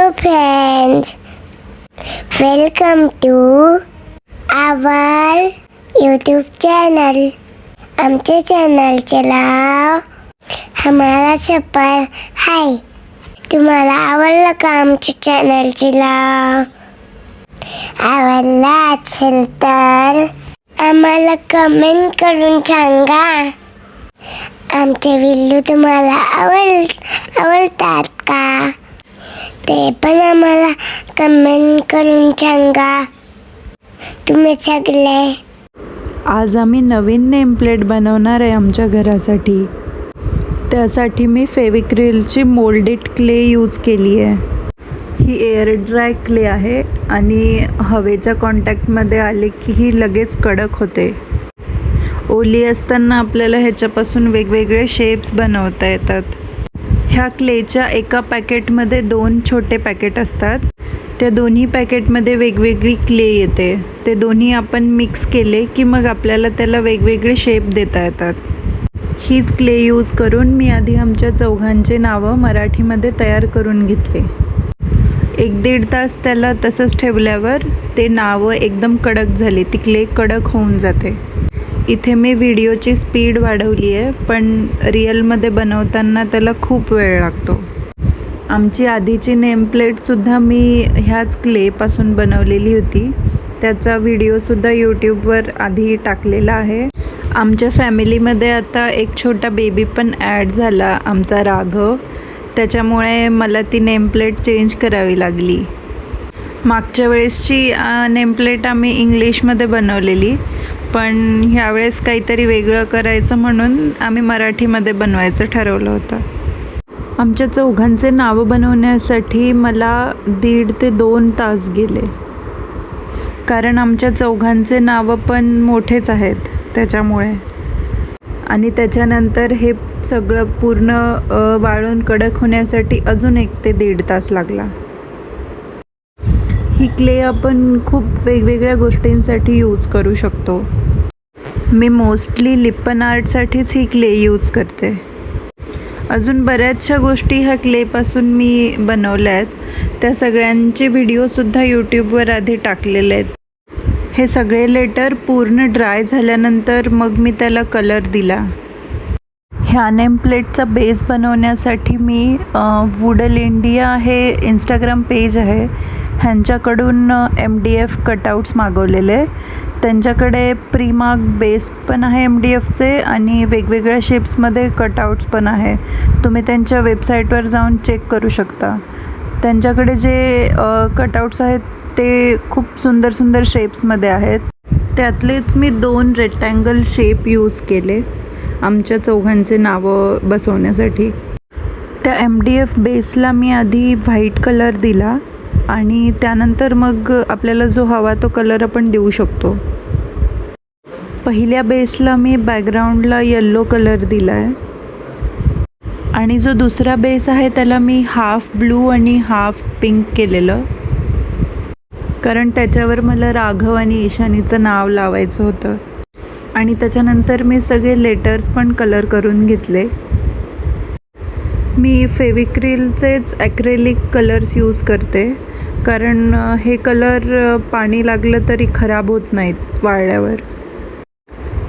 Hello friends, welcome to our YouTube channel. आमच्या चॅनलचे नाव हमारा सफर हाय तुम्हाला आवडलं का आमच्या चॅनलचे नाव? आवडला असेल तर आम्हाला कमेंट करून सांगा. आमचे विल्लू तुम्हाला आवड आवडतात का? ते पण आम्हाला कमेंट करून सांगा. तुम्ही सगळे. आज आम्ही नवीन नेम प्लेट बनवणार आहे आमच्या घरासाठी. त्यासाठी मी फेविक्रिलची मोल्डेड क्ले यूज केली आहे. ही एअर ड्राय क्ले आहे आणि हवेच्या कॉन्टॅक्टमध्ये आले की ही लगेच कडक होते. ओली असताना आपल्याला ह्याच्यापासून वेगवेगळे शेप्स बनवता येतात. ह्या क्लेच्या एका पॅकेटमध्ये दोन छोटे पॅकेट असतात. त्या दोन्ही पॅकेटमध्ये वेगवेगळी क्ले येते. ते दोन्ही आपण मिक्स केले की मग आपल्याला त्याला वेगवेगळे शेप देता येतात. हीच क्ले यूज करून मी आधी आमच्या चौघांचे नावं मराठीमध्ये तयार करून घेतले. एक दीड तास त्याला तसंच ठेवल्यावर ते नावं एकदम कडक झाली. ती क्ले कडक होऊन जाते. इथे मी व्हिडिओची स्पीड वाढवली आहे पण रिअलमध्ये बनवताना त्याला खूप वेळ लागतो. आमची आधीची नेमप्लेटसुद्धा मी ह्याच क्लेपासून बनवलेली होती. त्याचा व्हिडिओसुद्धा यूट्यूबवर आधी टाकलेला आहे. आमच्या फॅमिलीमध्ये आता एक छोटा बेबी पण ॲड झाला आमचा राघव. त्याच्यामुळे मला ती नेमप्लेट चेंज करावी लागली. मागच्या वेळेसची नेमप्लेट आम्ही इंग्लिशमध्ये बनवलेली. पण ह्यावेळेस काहीतरी वेगळं करायचं म्हणून आम्ही मराठीमध्ये बनवायचं ठरवलं होतं. आमच्या चौघांचे नावं बनवण्यासाठी मला दीड ते दोन तास गेले. कारण आमच्या चौघांचे नावं पण मोठेच आहेत त्याच्यामुळे. आणि त्याच्यानंतर हे सगळं पूर्ण वाळून कडक होण्यासाठी अजून एक ते दीड तास लागला. ही क्ले आपण खूप वेगवेगळ्या गोष्टींसाठी यूज करू शकतो. मी मोस्टली लिप्पन आर्टसाठीच ही क्ले यूज करते. अजून बऱ्याचशा गोष्टी ह्या क्लेपासून मी बनवल्या आहेत. त्या सगळ्यांचे व्हिडिओसुद्धा यूट्यूबवर आधी टाकलेले आहेत. हे सगळे लेटर पूर्ण ड्राय झाल्यानंतर मग मी त्याला कलर दिला. ह्या नेमप्लेटचा बेस बनवण्यासाठी मी वुडल इंडिया हे इंस्टाग्राम पेज आहे. ह्यांच्याकडून एम डी एफ कटआउट्स मागवलेले. त्यांच्याकडे प्रीमार्क बेस पण आहे एम डी एफचे आणि वेगवेगळ्या शेप्समध्ये कटआउट्स पण आहे. तुम्ही त्यांच्या वेबसाईटवर जाऊन चेक करू शकता. त्यांच्याकडे जे कटआउट्स आहेत ते खूप सुंदर सुंदर शेप्समध्ये आहेत. त्यातलेच मी दोन रेक्टँगल शेप यूज केले. आमच्या चौघांचे नावं बसवण्यासाठी. त्या एम डी एफ बेसला मी आधी व्हाईट कलर दिला. आणि त्यानंतर मग आपल्याला जो हवा तो कलर आपण देऊ शकतो. पहिल्या बेसला मी बॅकग्राऊंडला येल्लो कलर दिला आहे आणि जो दुसरा बेस आहे त्याला मी हाफ ब्लू आणि हाफ पिंक केलेलं. कारण त्याच्यावर मला राघव आणि ईशानीचं नाव लावायचं होतं. आणि त्याच्यानंतर मी सगळे लेटर्स पण कलर करून घेतले. मी फेविक्रिलचेच ॲक्रेलिक कलर्स यूज करते. कारण हे कलर पाणी लागलं तरी खराब होत नाहीत वाळल्यावर.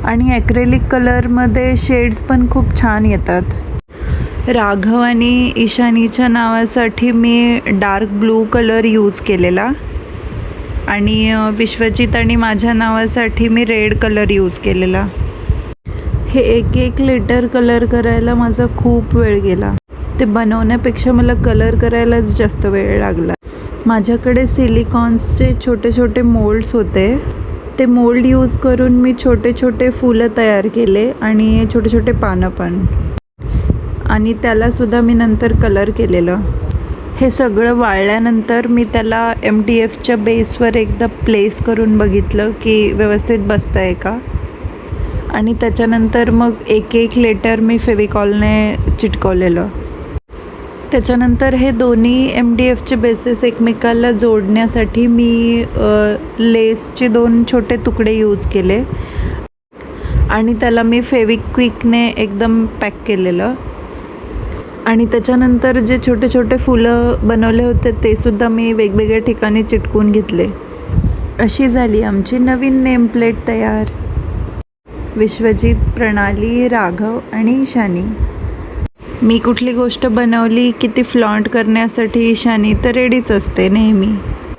आणि ॲक्रेलिक कलरमध्ये शेड्स पण खूप छान येतात. राघव आणि ईशानीच्या नावासाठी मी डार्क ब्लू कलर यूज केलेला. आणि विश्वजित आणि माझ्या नावासाठी मी रेड कलर यूज केलेला. हे एक एक लेटर कलर करायला माझा खूप वेळ गेला. ते बनवण्यापेक्षा मला कलर करायलाच जास्त वेळ लागला. माझ्याकडे सिलिकॉन्सचे छोटे छोटे मोल्ड्स होते. ते मोल्ड यूज करून मी छोटे छोटे फुलं तयार केले आणि छोटे छोटे पानं पण. आणि त्यालासुद्धा मी नंतर कलर केलेलं. हे सगळं वाळल्यानंतर मी त्याला एम डी एफच्या बेसवर एकदा प्लेस करून बघितलं की व्यवस्थित बसतं आहे का. आणि त्याच्यानंतर मग एक एक लेटर मी फेविकॉलने चिटकवलेलं. त्याच्यानंतर हे दोन्ही एम डी एफचे बेसेस एकमेकाला जोडण्यासाठी मी लेसचे दोन छोटे तुकडे यूज केले. आणि त्याला मी फेविक्विकने एकदम पॅक केलेलं. आणि त्याच्यानंतर जे छोटे छोटे फुलं बनवले होते ते सुद्धा मी वेगवेगळ्या ठिकाणी चिटकून घेतले. अशी झाली आमची नवीन नेम प्लेट तयार. विश्वजित प्रणाली राघव आणि ईशानी मी कुठली गोष्ट बनवली की ती फ्लॉन्ट करण्यासाठी ईशानी तर रेडीच असते नेहमी.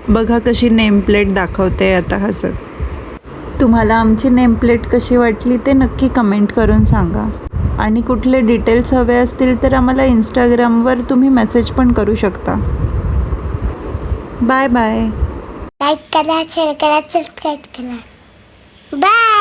बघा कशी नेमप्लेट दाखवते आता हसत. तुम्हाला आमची नेमप्लेट कशी वाटली ते नक्की कमेंट करून सांगा. आणि कुठले डिटेल्स हवे असतील तर आम्हाला इंस्टाग्रामवर तुम्ही मेसेज पण करू शकता. बाय बाय लाईक करा शेअर करा सबस्क्राईब करा. बाय